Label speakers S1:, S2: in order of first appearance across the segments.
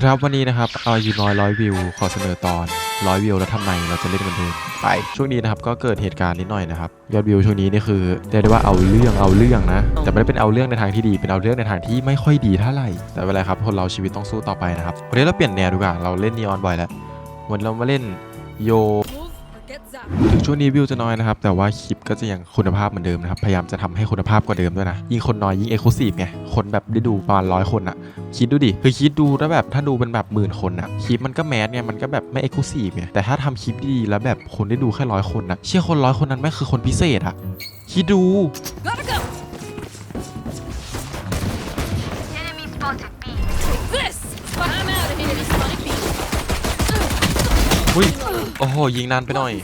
S1: สุดท้ายวันนี้นะครับเอาอยู่น้อยร้อยวิวขอเสนอตอนร้อยวิวแล้วทำไมเราจะเล่นกันเดิมไปช่วงนี้นะครับก็เกิดเหตุการณ์นิดหน่อยนะครับยอดวิวช่วงนี้นี่คือเรียกได้ว่าเอาเรื่องเอาเรื่องนะแต่ไม่ได้เป็นเอาเรื่องในทางที่ดีเป็นเอาเรื่องในทางที่ไม่ค่อยดีเท่าไหร่แต่เวลาครับคนเราชีวิตต้องสู้ต่อไปนะครับวันนี้เราเปลี่ยนแนวดูกว่าเราเล่นนีออนบ่อยแล้ววันเรามาเล่นโย ถึงช่วงนี้วิวจะน้อยนะครับ แต่ว่าคลิปก็จะยังคุณภาพเหมือนเดิมนะครับ พยายามจะทำให้คุณภาพกว่าเดิมด้วยนะ ยิ่งคนน้อยยิ่งเอ็กซ์คลูซีฟไง คนแบบได้ดูประมาณร้อยคนอะคิดดูดิ คือคิดดูแล้วแบบถ้าดูเป็นแบบหมื่นคนอะคลิปมันก็แมสไงมันก็แบบไม่เอ็กซ์คลูซีฟไงแต่ถ้าทำคลิปดีๆแล้วแบบคนได้ดูแค่ร้อยคนอะเชื่อคนร้อยคนนั้นแม่งคือคนพิเศษอะคิดดู
S2: Gotta go!
S3: Enemy spotted B.
S2: Take this! I'm out of here, Sonic Beam!
S1: อุ้ยโอ้โหยิงนานไปหน่อย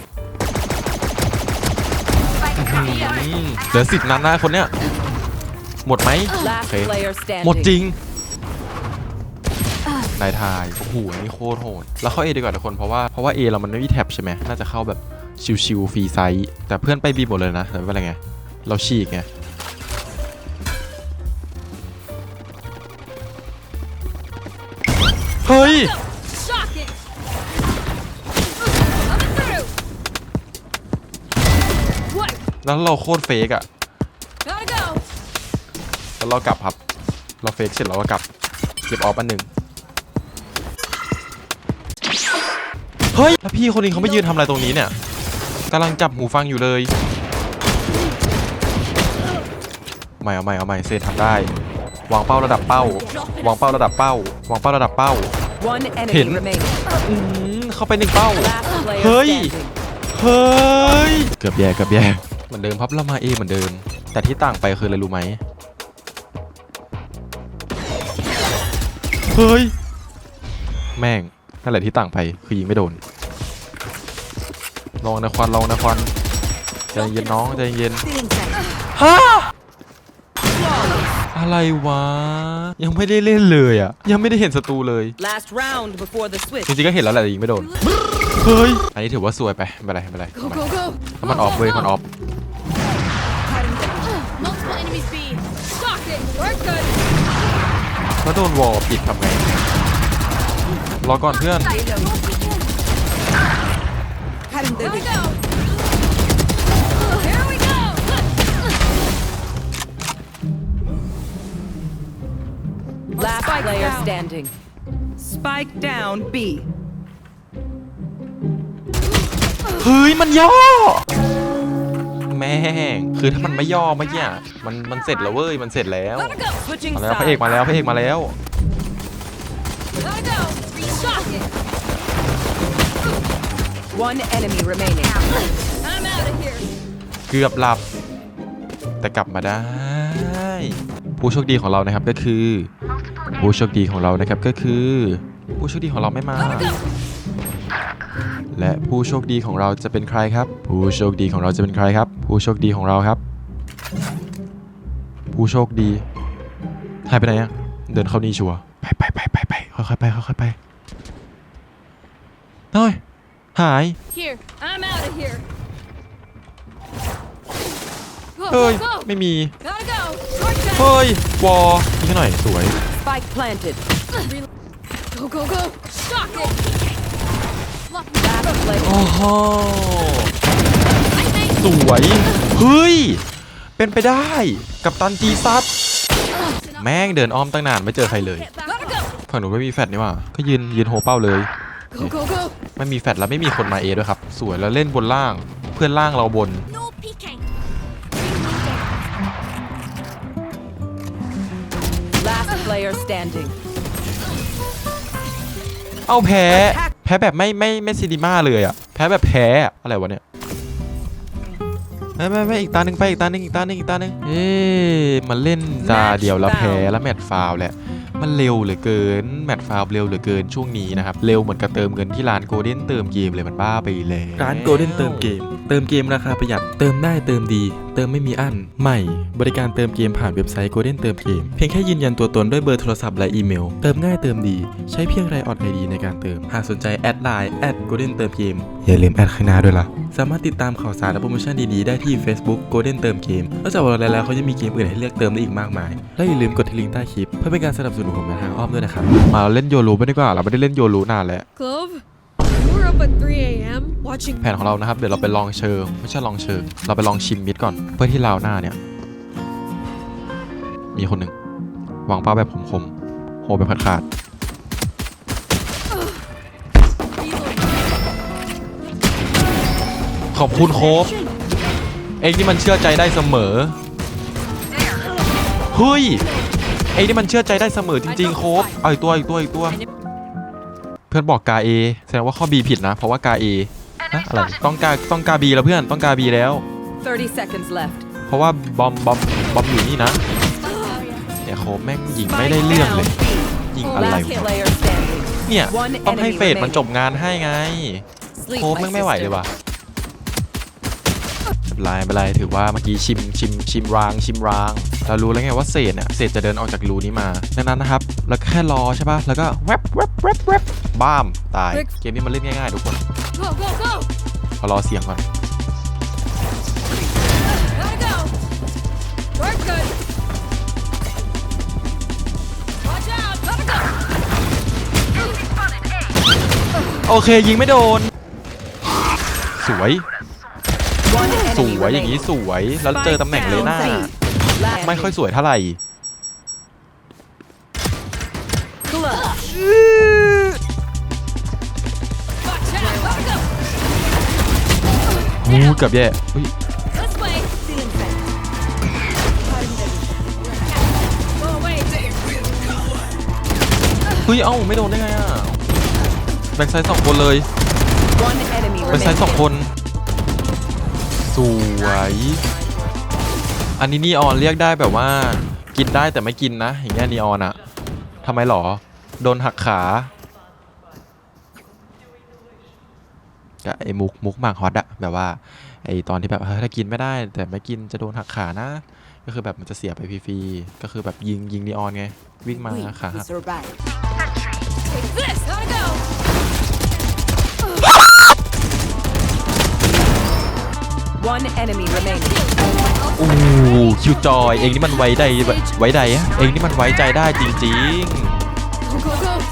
S3: Spike
S1: อื
S3: carrier.
S1: ม เหลือสิบนัดหน้าคนเนี้ย หมดไหม
S4: Last
S1: Okay.
S4: player standing.
S1: หมดจริงนายทายโอ้โหอันนี่โคตรโหดแล้วเข้า A ดีกว่าทุกคนเพราะว่าเพราะว่า A เรามันไม่มีแท็บใช่ไหมน่าจะเข้าแบบชิวๆฟรีไซส์แต่เพื่อนไป B หมดเลยนะแต่ไม่เป็นไรไง เราฉีกไงเฮ้ย แล้วเราโคตรเฟกอะ
S2: Gotta go!
S1: แล้วเรากลับครับ เราเฟกเสร็จเราก็กลับ เก็บออฟอันหนึ่งเฮ้ย แล้วพี่คนนี้เขาไม่ยืนทำอะไรตรงนี้เนี่ยกำลังจับหูฟังอยู่เลยเอาใหม่เอาใหม่เอาใหม่เซนทำได้วางเป้าระดับเป้าวางเป้าระดับเป้าวางเป้าระดับเป้า
S4: One enemy
S1: Hit.
S4: remaining.
S1: อืมเข้าไปหนึ่งเป้า
S4: Last player
S1: Hey.
S4: standing.
S1: เฮ้ยเกือบแย่เกือบแย่เห มือนเดิมครับเรามาเอเหมือนเดิม แต่ที่ต่างไปคืออะไรรู้ไหมเฮ้ย แม่งนั่นแหละที่ต่างไปคือยิงไม่โดนลองนะควันลองนะควันใจเย็นน้องใจเย็นฮะอะไรวะ ยังไม่ได้เล่นเลยอะ ยังไม่ได้เห็นศัตรูเลย
S4: Last round before the
S1: จ
S4: switch.
S1: ริงๆก็เห็นแล้วแหละแต่ยิงไม่โดนเฮ้ยอันนี้ถือว่าซวยไปไม่เป็นไรไม่เป็นไร
S2: Go, go, go!
S1: ถ้ามันออฟเว้ยมันออฟ แล้วโดนวอลปิดทำไงรอก่อนเพื่อน
S2: Gotta go! Here we go!
S4: Last
S2: Spike
S4: player
S2: down.
S4: standing. Spike down B.
S1: เฮ้ย มันย่อแม่ง คือถ้ามันไม่ย่อเมื่อกี้อะมันมันเสร็จแล้วเว้ย มันเสร็จแล้ว
S2: Gotta go!
S4: Switching
S1: มาแล้วพระเอก
S4: sides.
S1: มาแล้วพระเอกมาแล้ว
S2: Gotta go! Shocking!
S4: One enemy remaining.
S2: I'm out of here!
S1: เกือบหลับ แต่กลับมาได้ ผู้โชคดีของเรานะครับก็คือ ผู้โชคดีของเรานะครับก็คือ ผู้โชคดีของเราไม่มา
S2: Gotta go!
S1: และผู้โชคดีของเราจะเป็นใครครับ ผู้โชคดีของเราจะเป็นใครครับ ผู้โชคดีของเราครับ ผู้โชคดีหายไปไหนอะเดินเข้านี่ชัวร์ไปไปไปไปไปค่อยๆไปค่อยๆไปเฮ้ยหาย
S2: Here! I'm out of here! Go,
S1: เฮ้ย
S2: go, go!
S1: ไม่มี
S2: Gotta go! Short time!
S1: เฮ้ยวอนี่ให้หน่อยสวย
S4: Spike planted.
S2: Go, go, go! Shocking!
S4: Last player.
S1: โอ้โห
S2: I think
S1: สวยเฮ้ย เป็นไปได้กับตันจีซัดแม่งเดินอ้อมตั้งนานไม่เจอใครเลย
S2: Gotta go!
S1: ฝั่งหนูไม่มีแฟดนี่หว่าก็ยืนยืนโฮเป้าเลย
S2: Go, go, go!
S1: ไม่มีแฟดแล้วไม่มีคนมาเอด้วยครับ สวยแล้วเล่นบนล่าง เพื่อนล่างเราบน
S2: No peeking!
S4: Last player standing.
S1: เอาแพ้ แพ้แบบไม่ไม่ไม่ซีนิม่าเลยอะแพ้แบบแพ้อะอะไรวะเนี่ยไม่ไม่ไม่อีกตาหนึ่งไปอีกตาหนึ่งอีกตาหนึ่งอีกตาหนึ่งเอ๊ะมันเล่นตาเดียวแล้วแพ้แล้วแมตช์ฟาวล์แหละมันเร็วเหลือเกินแมตช์ฟาวล์เร็วเหลือเกินช่วงนี้นะครับ เร็วเหมือนกับเติมเงินที่ร้านโกลเด้นเติมเกมเลยมันบ้าไปเลย
S5: ร้านโกลเด้นเติมเกม เติมเกมราคาประหยัด เติมได้เติมดี เติมไม่มีอั้น ใหม่ บริการเติมเกมผ่านเว็บไซต์ Golden เติมเกม เพียงแค่ยืนยันตัวตนด้วยเบอร์โทรศัพท์และอีเมล เติมง่ายเติมดี ใช้เพียงไรออดไอดีในการเติม หากสนใจแอดไลน์แอด Golden เติมเกม อย่าลืมแอดข้างหน้าด้วยล่ะ สามารถติดตามข่าวสารและโปรโมชั่นดีๆได้ที่ Facebook Golden เติมเกมนอกจากวอลเลแล้วเขายังมีเกมอื่นให้เลือกเติมได้อีกมากมาย และอย่าลืมกดที่ลิงก์ใต้คลิปเพื่อเป็นการสนับสนุนผมในทางอ้อมด้วยนะครับ
S1: มาเล่นโยรูไม่ดีกว่าเราไม่ได้เล่นโยรูนานแล้ว
S2: Clove, you were up at 3 a.m. watching
S1: แผนของเรานะครับ เดี๋ยวเราไปลองเชิง ไม่ใช่ลองเชิง เราไปลองชิมมิดก่อน เพื่อที่ราวหน้าเนี่ย มีคนหนึ่งวางเป้าแบบคมๆโหแบบขาดขาดๆขอบคุณโคบเองที่มันเชื่อใจได้เสมอ เฮ้ย เองที่มันเชื่อใจได้เสมอจริงๆ โคบเอาอีกตัวอีกตัวอีกตัว พื่อนบอกกาเอแสดงว่าข้อ B ผิดนะ เพราะว่ากาเอนะอะไรต้องกาต้องกา B แล้วเพื่อนต้องกา B แล้ว
S4: 30 seconds left.
S1: เพราะว่าบอมบอมบอมอยู่นี่นะเนี่ยโคบแม่งยิงไม่ได้เรื่องเลย ยิงอะไร
S4: Last
S1: วะ
S4: player standing.
S1: เนี่ย
S4: One
S1: ต้องให้
S4: enemy
S1: เฟดมันจบงานให้ไง
S4: Sleep,
S1: โคบ
S4: my
S1: แม่งไม่ไหว
S4: sister.
S1: เลยว่ะไม่ เป็นไรไม่เป็นไรถือว่าเมื่อกี้ชิมชิมชิมรางชิมรางเรารู้แล้วไงว่าเศษเนี่ยเศษจะเดินออกจากรูนี้มาดังนั้นนะครับแล้วก็แค่รอใช่ป่ะแล้วก็แวบแวบแวบแวบบ้ามตายเกมนี้มันเล่นง่ายๆทุกคน
S2: Go, go, go!
S1: ขอรอเสียงก่อน
S2: Gotta go! Dark good! Watch out! Gotta go!
S3: Spotted A.
S1: โอเคยิงไม่โดน สวย
S4: One
S1: ส
S4: enemy
S1: วยอย่างนี้
S4: remaining.
S1: สวย แล้วเจอตำแหน่งเลยหน้า
S4: Last
S1: ไม่ค่อยสวยเท่าไหร่
S4: clutch.
S2: Watch out! Gotta go!
S1: หูเกือบแย่เฮ้ย
S2: This way! Go away!
S1: เฮ้ย เอ้า ไม่โดนได้ไงอะ แบ็กไซด์สองคนเลย
S4: One enemy
S1: แบ็กไซด์สอง
S4: remaining.
S1: คน สวย อันนี้นีออนเรียกได้แบบว่า กินได้แต่ไม่กินนะ อย่างเงี้ยนีออนอะทำไมหรอ โดนหักขากับไอ้มุกมุกหมากฮอตอะแบบว่าไอ้ตอนที่แบบเฮ้ยถ้ากินไม่ได้ แต่ไม่กินจะโดนหักขานะ ก็คือแบบมันจะเสียไปฟรีๆก็คือแบบยิงยิงนีออนไง วิ่งมาขาหัก
S4: One enemy remaining.
S1: โอ้คิวจอย เองนี่มันไว้ใจไว้ใจอะเองนี่มันไว้ใจได้จริง
S2: Go, go, go!
S1: ๆ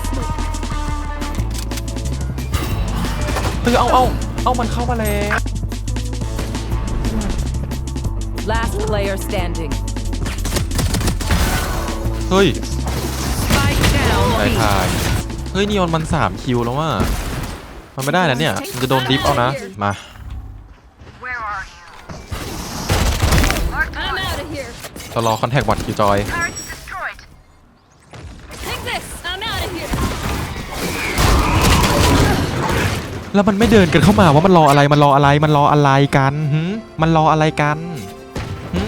S1: เฮ้ยเอาเอาเอามันเข้ามาแล้ว
S4: Last player standing.
S1: เฮ้ย
S4: Spike down.
S1: ได้
S4: B.
S1: ทาย เฮ้ยนีออนมัน 3 คิวแล้วว่ะมันไม่ได้นะเนี่ย มันจะโดนดิฟเอานะ มา จะรอคอนแทคบอทคิวจอย
S3: Turret destroyed.
S2: Take this! I'm out of here!
S1: แล้วมันไม่เดินกันเข้ามาว่ามันรออะไรมันรออะไรมันรออะไรกันหึมันรออะไรกันหึ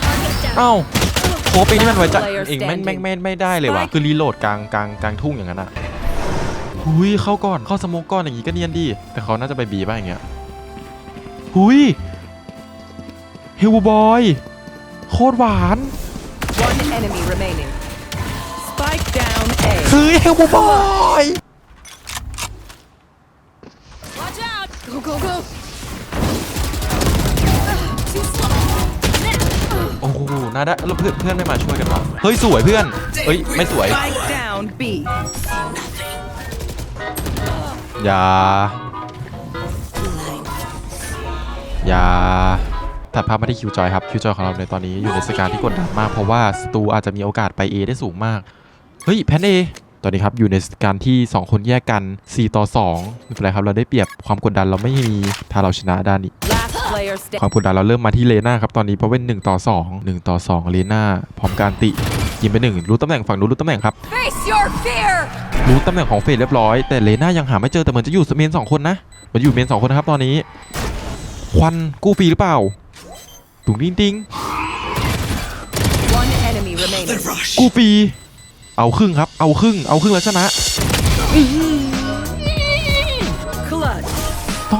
S2: Target down!
S1: เอ้าโคปเองนี่มันไว้ใจเองไม่ไม่ไม่ไม่ได้เลยว่ะคือรีโหลดกลางกลางกลางทุ่งอย่างนั้นอะหุยเข้าก่อนเข้าสโมกก่อนอย่างงี้ก็เนียนดี แต่เขาน่าจะไปบีป่ะอย่างเงี้ยหุยเฮลบอย โคตรหวาน
S4: One enemy remaining. Spike down A.
S1: เฮ้ยเฮลบอย
S2: Watch out! Go, go, go! Too slow!
S1: โอ้โหน่าได้แล้วเพื่อนเพื่อนไม่มาช่วยกันวะเฮ้ยสวยเพื่อน เฮ้ยไม่สวย
S4: Spike down B.
S1: อย่า อย่า ตัดภาพมาที่คิวจอยครับคิวจอยของเราในตอนนี้อยู่ในสถานการณ์ที่กดดันมากเพราะว่าสตูอาจจะมีโอกาสไป A ได้สูงมาก เฮ้ยแพนเอตอนนี้ครับอยู่ในสถานการณ์ที่ 2 คนแยกกัน 4 ต่อ2ไม่เป็นไรครับเราได้เปรียบความกดดันเราไม่มีถ้าเราชนะด้านนี้
S4: Last player
S1: ค
S4: standing.
S1: วามกดดันเราเริ่มมาที่เลน่าครับตอนนี้เพราะเป็น1ต่อ 2 1 ต่อ 2 เลน่าพร้อมการติยิงไป1รู้ตำแหน่งฝั่งนู้นรู้ตำแหน่งครับ
S2: Face your fear!
S1: รู้ตำแหน่งของเฟดเรียบร้อยแต่เลน่ายังหาไม่เจอแต่เหมือนจะอยู่เมนสองคนนะมันอยู่เมนสองคนนะครับตอนนี้ ควันกู้ฟรีหรือเปล่า ตุงติ้งติ้ง
S4: One enemy remaining.
S1: กู้ฟรีเอาครึ่งครับ เอาครึ่ง เอาครึ่งแล้วชนะ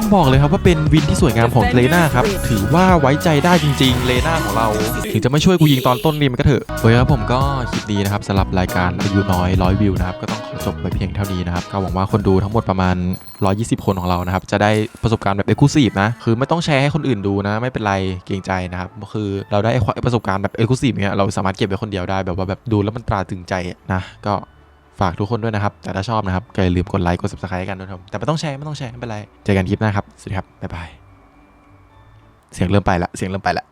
S1: ต้องบอกเลยครับว่าเป็นวินที่สวยงามของเลน่าครับ ถือว่าไว้ใจได้จริงๆเลน่าของเรา ถึงจะไม่ช่วยกูยิงตอนต้นนี่มันก็เถอะโอเคครับผมก็คลิปนี้นะครับสำหรับรายการอายุน้อยร้อยวิวนะครับก็ต้องขอจบไปเพียงเท่านี้นะครับก็หวังว่าคนดูทั้งหมดประมาณ 120 คนของเรานะครับจะได้ประสบการณ์แบบเอ็กซ์คลูซีฟนะคือไม่ต้องแชร์ให้คนอื่นดูนะ ไม่เป็นไรเกรงใจนะครับคือเราได้ประสบการณ์แบบเอ็กซ์คลูซีฟเนี้ยเราสามารถเก็บไว้คนเดียวได้แบบว่าแบบดูแล้วมันตราตรึงใจนะก็ ฝากทุกคนด้วยนะครับ แต่ถ้าชอบนะครับก็อย่าลืมกดไลค์กด subscribe กันด้วยครับ แต่ไม่ต้องแชร์ไม่ต้องแชร์ไม่เป็นไร เจอกันคลิปหน้าครับ สวัสดีครับ บ๊ายบาย เสียงเริ่มไปละ เสียงเริ่มไปละ